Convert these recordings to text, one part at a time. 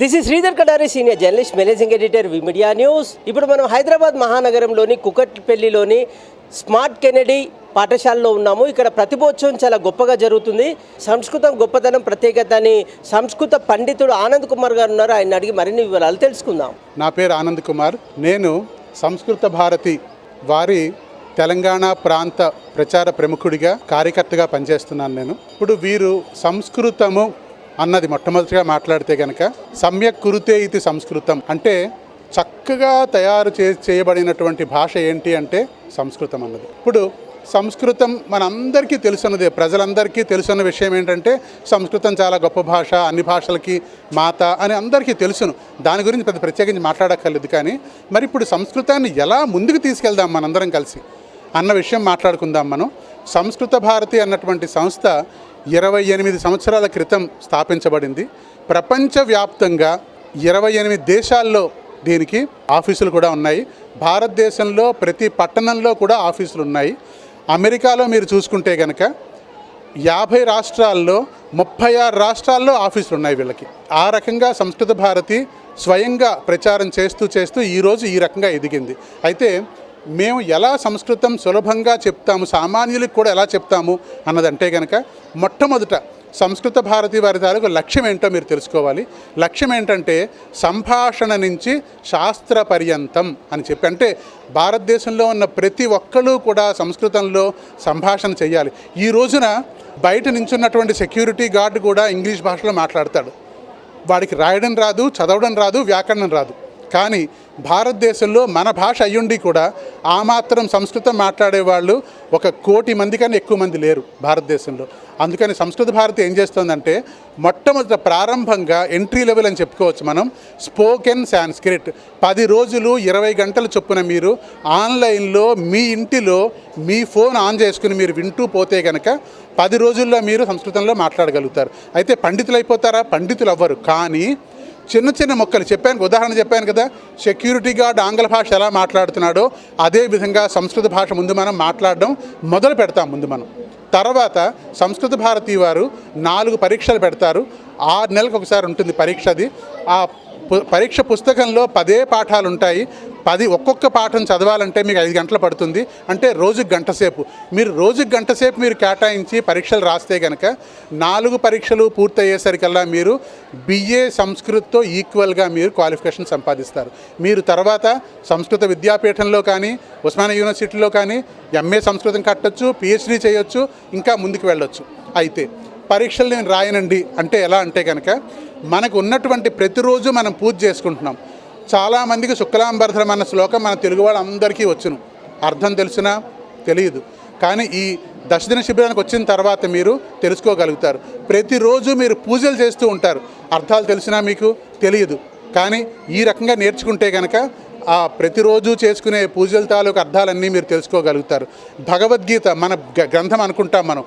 This is Sridhar Kadari senior journalist managing editor V media news ఇప్పుడు మనం హైదరాబాద్ మహానగరంలోని కుకట్పల్లిలోని స్మార్ట్ కెనడీ పాఠశాలలో ఉన్నాము. ఇక్కడ ప్రతిభోత్సవం చాలా గొప్పగా జరుగుతుంది. సంస్కృతం గొప్పతనం ప్రత్యేకత అని సంస్కృత పండితుడు ఆనంద్ కుమార్ గారు ఉన్నారు. ఆయన అడిగి మరిన్ని వివరాలు తెలుసుకుందాం. నా పేరు ఆనంద్ కుమార్. నేను సంస్కృత భారతి వారి తెలంగాణ ప్రాంత ప్రచార ప్రముఖుడిగా కార్యకర్తగా పనిచేస్తున్నాను నేను. ఇప్పుడు వీరు సంస్కృతము అన్నది మొట్టమొదటిగా మాట్లాడితే కనుక సమ్యక్ కురుతే ఇది సంస్కృతం. అంటే చక్కగా తయారు చే చేయబడినటువంటి భాష ఏంటి అంటే సంస్కృతం అన్నది. ఇప్పుడు సంస్కృతం మనందరికీ తెలుసున్నదే ప్రజలందరికీ తెలుసున్న విషయం ఏంటంటే సంస్కృతం చాలా గొప్ప భాష అన్ని భాషలకి మాత అని అందరికీ తెలుసును. దాని గురించి పెద్ద ప్రత్యేకించి మాట్లాడక్కర్లేదు కానీ మరి ఇప్పుడు సంస్కృతాన్ని ఎలా ముందుకు తీసుకెళ్దాం మనందరం కలిసి? అన్న విషయం మాట్లాడుకుందాం మనం. సంస్కృత భారతి అన్నటువంటి సంస్థ ఇరవై ఎనిమిది సంవత్సరాల క్రితం స్థాపించబడింది. ప్రపంచవ్యాప్తంగా ఇరవై ఎనిమిది దేశాల్లో దీనికి ఆఫీసులు కూడా ఉన్నాయి. భారతదేశంలో ప్రతి పట్టణంలో కూడా ఆఫీసులు ఉన్నాయి. అమెరికాలో మీరు చూసుకుంటే కనుక యాభై రాష్ట్రాల్లో ముప్పై ఆరు రాష్ట్రాల్లో ఆఫీసులు ఉన్నాయి వీళ్ళకి. ఆ రకంగా సంస్కృత భారతి స్వయంగా ప్రచారం చేస్తూ చేస్తూ ఈరోజు ఈ రకంగా ఎదిగింది. అయితే మేము ఎలా సంస్కృతం సులభంగా చెప్తాము సామాన్యులకు కూడా ఎలా చెప్తాము అన్నదంటే కనుక మొట్టమొదట సంస్కృత భారతి వారి తాలూకు లక్ష్యం ఏంటో మీరు తెలుసుకోవాలి. లక్ష్యం ఏంటంటే సంభాషణ నుంచి శాస్త్ర పర్యంతం అని చెప్పి. అంటే భారతదేశంలో ఉన్న ప్రతి ఒక్కరూ కూడా సంస్కృతంలో సంభాషణ చేయాలి ఈ రోజున బయట నించున్నటువంటి సెక్యూరిటీ గార్డ్ కూడా ఇంగ్లీష్ భాషలో మాట్లాడతాడు. వాడికి రాయడం రాదు చదవడం రాదు వ్యాకరణం రాదు. కానీ భారతదేశంలో మన భాష అయ్యుండి కూడా ఆ మాత్రం సంస్కృతం మాట్లాడే వాళ్ళు ఒక కోటి మంది కన్నా ఎక్కువ మంది లేరు భారతదేశంలో. అందుకని సంస్కృత భారతి ఏం చేస్తుందంటే మొట్టమొదట ప్రారంభంగా ఎంట్రీ లెవెల్ అని చెప్పుకోవచ్చు మనం స్పోకెన్ సాంస్క్రిట్ పది రోజులు ఇరవై గంటల చొప్పున మీరు ఆన్లైన్లో మీ ఇంటిలో మీ ఫోన్ ఆన్ చేసుకుని మీరు వింటూ పోతే కనుక పది రోజుల్లో మీరు సంస్కృతంలో మాట్లాడగలుగుతారు. అయితే పండితులు అయిపోతారా? పండితులు అవ్వరు. కానీ చిన్న చిన్న మొక్కలు చెప్పాను ఉదాహరణ చెప్పాను కదా సెక్యూరిటీ గార్డ్ ఆంగ్ల భాష ఎలా మాట్లాడుతున్నాడో అదే విధంగా సంస్కృత భాష ముందు మనం మాట్లాడడం మొదలు పెడతాం ముందు మనం. తర్వాత సంస్కృత భారతి వారు నాలుగు పరీక్షలు పెడతారు ఆరు నెలలకు ఒకసారి ఉంటుంది పరీక్ష అది. ఆ పు- పరీక్ష పుస్తకంలో పదే పాఠాలు ఉంటాయి పది ఒక్కొక్క పాఠం చదవాలంటే మీకు ఐదు గంటలు పడుతుంది. అంటే రోజుకి గంట సేపు. మీరు రోజుకి గంట సేపు మీరు కేటాయించి పరీక్షలు రాస్తే కనుక నాలుగు పరీక్షలు పూర్తయ్యేసరికల్లా మీరు బిఏ సంస్కృత్తో ఈక్వల్గా మీరు క్వాలిఫికేషన్ సంపాదిస్తారు. మీరు తర్వాత సంస్కృత విద్యాపీఠంలో కానీ ఉస్మానియా యూనివర్సిటీలో కానీ ఎంఏ సంస్కృతం కట్టొచ్చు పిహెచ్డీ చేయొచ్చు ఇంకా ముందుకు వెళ్ళొచ్చు. అయితే పరీక్షలు నేను రాయనండి. అంటే ఎలా అంటే కనుక మనకు ఉన్నటువంటి ప్రతిరోజు మనం పూజ చేసుకుంటున్నాం. చాలామందికి శుక్లాంబరధరం అన్న శ్లోకం మన తెలుగు వాళ్ళందరికీ వచ్చును. అర్థం తెలిసినా తెలియదు. కానీ ఈ దశదిన శిబిరానికి వచ్చిన తర్వాత మీరు తెలుసుకోగలుగుతారు. ప్రతిరోజు మీరు పూజలు చేస్తూ ఉంటారు. అర్థాలు తెలిసినా మీకు తెలియదు. కానీ ఈ రకంగా నేర్చుకుంటే కనుక ఆ ప్రతిరోజు చేసుకునే పూజల తాలూకు అర్థాలన్నీ మీరు తెలుసుకోగలుగుతారు. భగవద్గీత మన గ- గ్రంథం అనుకుంటాం మనం.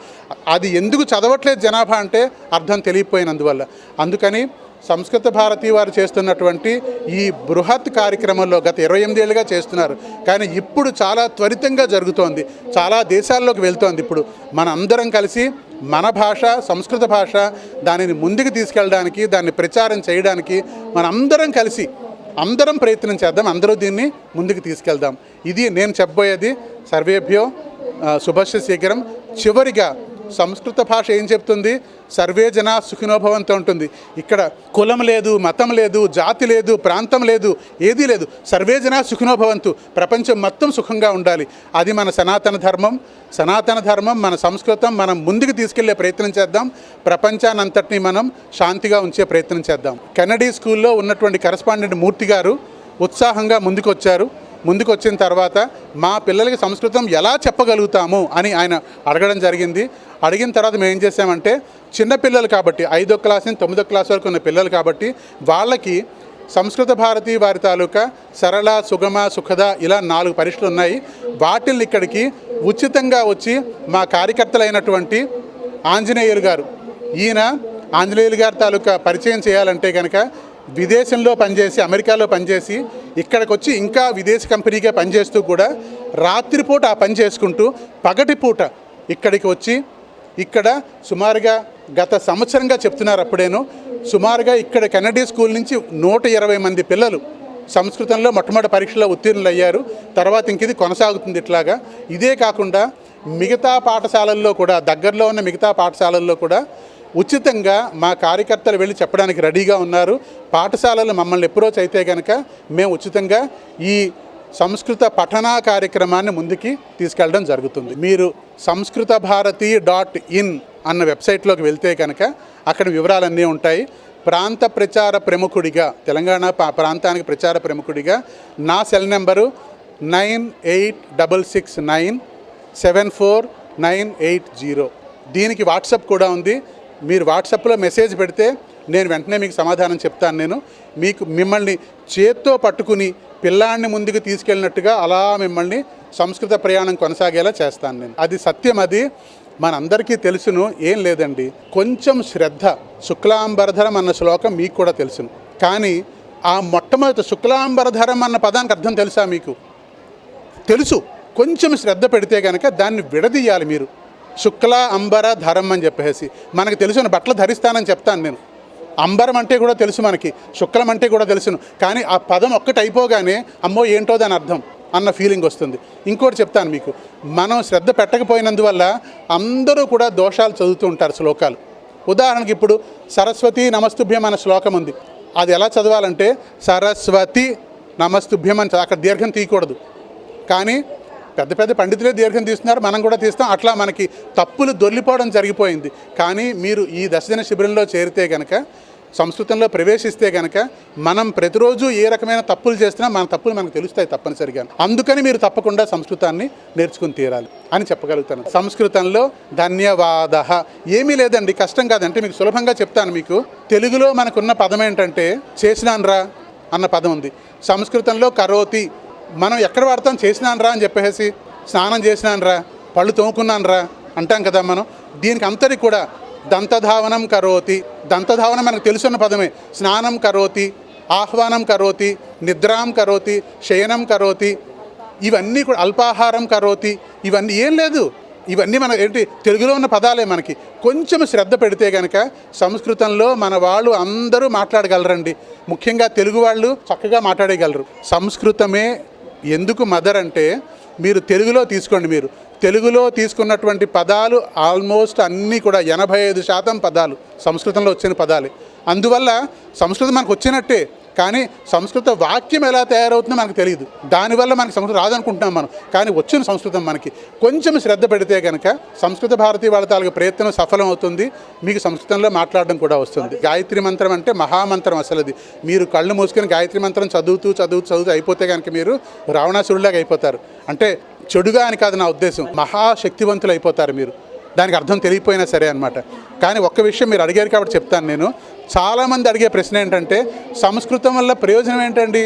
అది ఎందుకు చదవట్లేదు జనాభా అంటే అర్థం తెలియపోయినందువల్ల అందుకని సంస్కృత భారతి వారు చేస్తున్నటువంటి ఈ బృహత్ కార్యక్రమంలో గత ఇరవై ఎనిమిదేళ్ళుగా చేస్తున్నారు. కానీ ఇప్పుడు చాలా త్వరితంగా జరుగుతోంది. చాలా దేశాల్లోకి వెళ్తోంది ఇప్పుడు. మన అందరం కలిసి మన భాష సంస్కృత భాష దానిని ముందుకు తీసుకెళ్ళడానికి దాన్ని ప్రచారం చేయడానికి మనందరం కలిసి అందరం ప్రయత్నం చేద్దాం. అందరూ దీన్ని ముందుకు తీసుకెళ్దాం. ఇది నేను చెప్పబోయేది సర్వేభ్యో శుభస్య శీఘ్రం చివరిగా సంస్కృత భాష ఏం చెప్తుంది? సర్వే జన సుఖినోభవంతో ఉంటుంది ఇక్కడ కులం లేదు మతం లేదు జాతి లేదు ప్రాంతం లేదు ఏదీ లేదు. సర్వే జన సుఖినోభవంతు ప్రపంచం మొత్తం సుఖంగా ఉండాలి. అది మన సనాతన ధర్మం. సనాతన ధర్మం మన సంస్కృతం. మనం ముందుకు తీసుకెళ్ళే ప్రయత్నం చేద్దాం. ప్రపంచానంతటినీ మనం శాంతిగా ఉంచే ప్రయత్నం చేద్దాం. కెనడీ స్కూల్లో ఉన్నటువంటి కరస్పాండెంట్ మూర్తి గారు ఉత్సాహంగా ముందుకొచ్చారు. ముందుకు వచ్చిన తర్వాత మా పిల్లలకి సంస్కృతం ఎలా చెప్పగలుగుతాము అని ఆయన అడగడం జరిగింది. అడిగిన తర్వాత మేము ఏం చేసామంటే చిన్నపిల్లలు కాబట్టి ఐదో క్లాస్ నుంచి తొమ్మిదో క్లాస్ వరకు ఉన్న పిల్లలు కాబట్టి వాళ్ళకి సంస్కృత భారతి వారి తాలూకా సరళ సుగమ సుఖద ఇలా నాలుగు పరీక్షలు ఉన్నాయి. వాటిని ఇక్కడికి ఉచితంగా వచ్చి మా కార్యకర్తలైనటువంటి ఆంజనేయులు గారు ఈయన ఆంజనేయులు గారి తాలూకా పరిచయం చేయాలంటే కనుక విదేశంలో పనిచేసి అమెరికాలో పనిచేసి ఇక్కడికి వచ్చి ఇంకా విదేశీ కంపెనీగా పనిచేస్తూ కూడా రాత్రిపూట ఆ పని చేసుకుంటూ పగటిపూట ఇక్కడికి వచ్చి ఇక్కడ సుమారుగా గత సంవత్సరంగా చెప్తున్నారు అప్పుడేను. సుమారుగా ఇక్కడ కెనడీ స్కూల్ నుంచి నూట ఇరవై మంది పిల్లలు సంస్కృతంలో మొట్టమొదటి పరీక్షలో ఉత్తీర్ణులు అయ్యారు తర్వాత ఇంక ఇది కొనసాగుతుంది ఇట్లాగా. ఇదే కాకుండా మిగతా పాఠశాలల్లో కూడా దగ్గరలో ఉన్న మిగతా పాఠశాలల్లో కూడా ఉచితంగా మా కార్యకర్తలు వెళ్ళి చెప్పడానికి రెడీగా ఉన్నారు. పాఠశాలలు మమ్మల్ని అప్రోచ్ అయితే కనుక మేము ఉచితంగా ఈ సంస్కృత పఠనా కార్యక్రమాన్ని ముందుకి తీసుకెళ్ళడం జరుగుతుంది. మీరు సంస్కృత భారతి డాట్ ఇన్ అన్న వెబ్సైట్లోకి వెళ్తే కనుక అక్కడ వివరాలన్నీ ఉంటాయి. ప్రాంత ప్రచార ప్రముఖుడిగా తెలంగాణ ప్రాంతానికి ప్రచార ప్రముఖుడిగా నా cell number nine eight double six nine seven four nine eight zero. దీనికి వాట్సాప్ కూడా ఉంది. మీరు వాట్సాప్లో మెసేజ్ పెడితే నేను వెంటనే మీకు సమాధానం చెప్తాను నేను. మీకు మిమ్మల్ని చేత్తో పట్టుకుని పిల్లాన్ని ముందుకు తీసుకెళ్ళినట్టుగా అలా మిమ్మల్ని సంస్కృత ప్రయాణం కొనసాగేలా చేస్తాను నేను. అది సత్యం అది. మనందరికీ తెలుసును ఏం లేదండి. కొంచెం శ్రద్ధ శుక్లాంబరధరం అన్న శ్లోకం మీకు కూడా తెలుసును. కానీ ఆ మొట్టమొదటి శుక్లాంబరధరం అన్న పదానికి అర్థం తెలుసా మీకు? తెలుసు. కొంచెం శ్రద్ధ పెడితే కనుక దాన్ని విడదీయాలి మీరు. శుక్ల అంబర ధరం అని చెప్పేసి. మనకు తెలుసు బట్టలు ధరిస్తానని చెప్తాను నేను. అంబరం అంటే కూడా తెలుసు మనకి శుక్లం అంటే కూడా తెలుసును. కానీ ఆ పదం ఒక్కటి అయిపోగానే అమ్మో ఏంటో దాని అర్థం అన్న ఫీలింగ్ వస్తుంది. ఇంకోటి చెప్తాను మీకు. మనం శ్రద్ధ పెట్టకపోయినందువల్ల అందరూ కూడా దోషాలు చదువుతూ ఉంటారు శ్లోకాలు. ఉదాహరణకి ఇప్పుడు సరస్వతి నమస్తుభ్యం అనే శ్లోకం ఉంది. అది ఎలా చదవాలంటే సరస్వతి నమస్తుభ్యం అని అక్కడ దీర్ఘం తీయకూడదు. కానీ పెద్ద పెద్ద పండితులే దీర్ఘం తీస్తున్నారు. మనం కూడా తీస్తాం. అట్లా మనకి తప్పులు దొర్లిపోవడం జరిగిపోయింది. కానీ మీరు ఈ దశదిన శిబిరంలో చేరితే కనుక సంస్కృతంలో ప్రవేశిస్తే కనుక మనం ప్రతిరోజు ఏ రకమైన తప్పులు చేస్తున్నా మన తప్పులు మనకు తెలుస్తాయి తప్పనిసరిగా. అందుకని మీరు తప్పకుండా సంస్కృతాన్ని నేర్చుకుని తీరాలి అని చెప్పగలుగుతాను. సంస్కృతంలో ధన్యవాద. ఏమీ లేదండి కష్టం కాదంటే మీకు సులభంగా చెప్తాను మీకు. తెలుగులో మనకున్న పదం ఏంటంటే చేసినాన్రా అన్న పదం ఉంది. సంస్కృతంలో కరోతి మనం ఎక్కడ వాడతాం? చేసినాన్రా అని చెప్పేసి స్నానం చేసినాన్రా పళ్ళు తోముకున్నాన్రా అంటాం కదా మనం. దీనికి అంతటి కూడా దంతధావనం కరోతి దంతధావనం మనకు తెలుసున్న పదమే. స్నానం కరోతి ఆహ్వానం కరోతి నిద్రాం కరోతి శయనం కరోతి ఇవన్నీ కూడా అల్పాహారం కరోతి ఇవన్నీ ఏం లేదు. ఇవన్నీ మన ఏంటి తెలుగులో ఉన్న పదాలే మనకి. కొంచెం శ్రద్ధ పెడితే కనుక సంస్కృతంలో మన వాళ్ళు అందరూ మాట్లాడగలరండి. ముఖ్యంగా తెలుగు వాళ్ళు చక్కగా మాట్లాడగలరు. సంస్కృతమే ఎందుకు మదర్ అంటే మీరు తెలుగులో తీసుకోండి మీరు. తెలుగులో తీసుకున్నటువంటి పదాలు ఆల్మోస్ట్ అన్నీ కూడా ఎనభై ఐదు శాతం పదాలు సంస్కృతంలో వచ్చిన పదాలే. అందువల్ల సంస్కృతం మనకు వచ్చినట్టే. కానీ సంస్కృత వాక్యం ఎలా తయారవుతుందో మనకు తెలియదు దానివల్ల మనకి సంస్కృతం రాదనుకుంటున్నాం మనం. కానీ వచ్చిన సంస్కృతం మనకి. కొంచెం శ్రద్ధ పెడితే కనుక సంస్కృత భారతీయ వాళ్ళ తాలూకు ప్రయత్నం సఫలం అవుతుంది మీకు సంస్కృతంలో మాట్లాడడం కూడా వస్తుంది. గాయత్రి మంత్రం అంటే మహామంత్రం అసలు అది మీరు కళ్ళు మూసుకొని గాయత్రి మంత్రం చదువుతూ చదువుతూ చదువుతూ అయిపోతే కనుక మీరు రావణాసురులాగా అయిపోతారు. అంటే చెడుగా అని కాదు నా ఉద్దేశం. మహాశక్తివంతులు అయిపోతారు మీరు. దానికి అర్థం తెలియపోయినా సరే అనమాట కానీ ఒక్క విషయం మీరు అడిగారు కాబట్టి చెప్తాను నేను. చాలామంది అడిగే ప్రశ్న ఏంటంటే సంస్కృతం వల్ల ప్రయోజనం ఏంటండి?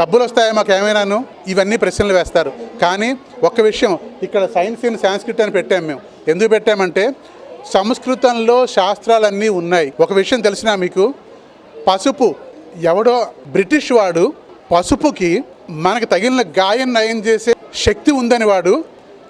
డబ్బులు వస్తాయా మాకు ఏమైనాను? ఇవన్నీ ప్రశ్నలు వేస్తారు. కానీ ఒక్క విషయం ఇక్కడ సైన్స్ ఇన్ సాంస్క్రిట్ అని పెట్టాం మేము. ఎందుకు పెట్టామంటే సంస్కృతంలో శాస్త్రాలన్నీ ఉన్నాయి. ఒక విషయం తెలిసినా మీకు పసుపు ఎవడో బ్రిటిష్ వాడు పసుపుకి మనకు తగిలిన గాయం నయం చేసే శక్తి ఉందని వాడు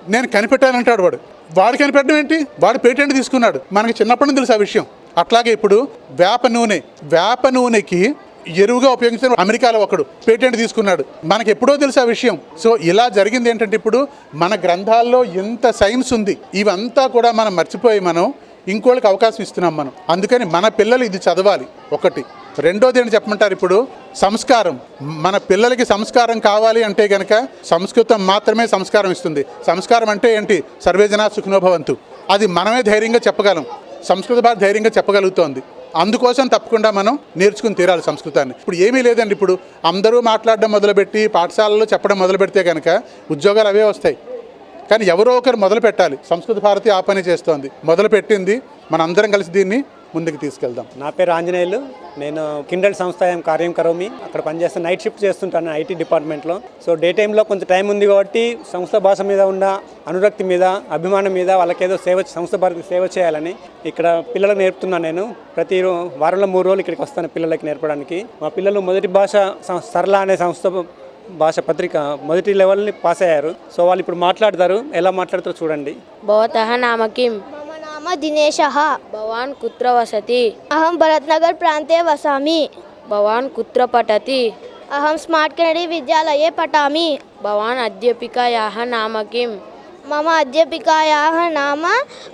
నేను కనిపెట్టానంటాడు వాడు. వాడు కనిపెట్టడం ఏంటి? వాడు పేటెంట్ తీసుకున్నాడు. మనకి చిన్నప్పటి నుంచి తెలుసు ఆ విషయం. అట్లాగే ఇప్పుడు వేప నూనె వేప నూనెకి ఎరువుగా ఉపయోగించిన అమెరికాలో ఒకడు పేటెంట్ తీసుకున్నాడు. మనకి ఎప్పుడో తెలుసు ఆ విషయం. సో ఇలా జరిగింది ఏంటంటే ఇప్పుడు మన గ్రంథాల్లో ఎంత సైన్స్ ఉంది ఇవంతా కూడా మనం మర్చిపోయి మనం ఇంకోళ్ళకి అవకాశం ఇస్తున్నాం మనం. అందుకని మన పిల్లలు ఇది చదవాలి ఒకటి. రెండోది ఏంటి చెప్పమంటారు? ఇప్పుడు సంస్కారం. మన పిల్లలకి సంస్కారం కావాలి అంటే కనుక సంస్కృతం మాత్రమే సంస్కారం ఇస్తుంది. సంస్కారం అంటే ఏంటి? సర్వేజన సుఖనోభవంతు అది మనమే ధైర్యంగా చెప్పగలం. సంస్కృత భాష ధైర్యంగా చెప్పగలుగుతోంది. అందుకోసం తప్పకుండా మనం నేర్చుకుని తీరాలి సంస్కృతాన్ని. ఇప్పుడు ఏమీ లేదండి ఇప్పుడు. అందరూ మాట్లాడడం మొదలుపెట్టి పాఠశాలలో చెప్పడం మొదలు పెడితే కనుక ఉద్యోగాలు అవే వస్తాయి. కానీ ఎవరో ఒకరు మొదలు పెట్టాలి సంస్కృత భారతి ఆ పని చేస్తోంది. మొదలు పెట్టింది మనందరం కలిసి దీన్ని ముందుకు తీసుకెళ్దాం. నా పేరు ఆంజనేయులు. నేను కిండల్ సంస్థాయం కార్యం కరోమి. అక్కడ పనిచేస్తాను నైట్ షిఫ్ట్ చేస్తుంటాను ఐటీ డిపార్ట్మెంట్లో. సో డే టైంలో కొంచెం టైం ఉంది కాబట్టి సంస్థ భాష మీద ఉన్న అనురక్తి మీద అభిమానం మీద వాళ్ళకేదో సేవ సంస్థ భారతి సేవ చేయాలని ఇక్కడ పిల్లలకు నేర్పుతున్నాను నేను. ప్రతి వారంలో మూడు రోజులు ఇక్కడికి వస్తాను పిల్లలకి నేర్పడానికి. మా పిల్లలు మొదటి భాష సరళ అనే సంస్థ భాష పత్రిక మొదటి లెవెల్ని పాస్ అయ్యారు. సో వాళ్ళు ఇప్పుడు మాట్లాడతారు. ఎలా మాట్లాడతారో చూడండి. బోతహ నామకిం. मम दिनेशः। भवान् कुत्र वसति? अहं भरतनगर प्रान्ते वसामि। भवान् कुत्र पठति? अहं स्मार्ट् केनडि विद्यालये पठामि। भवान् अध्यापिकायाः नाम किं मम अध्यापिकायाः नाम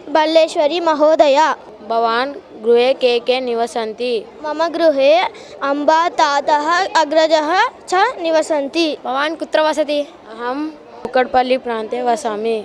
बल्लेश्वरी महोदया। भवान् गृहे के के निवसन्ति? मम गृहे अम्बा तातः अग्रजः च निवसन्ति। भवान् कुत्र वसति? अहं कुक्कड्पल्ली प्रान्ते वसामि।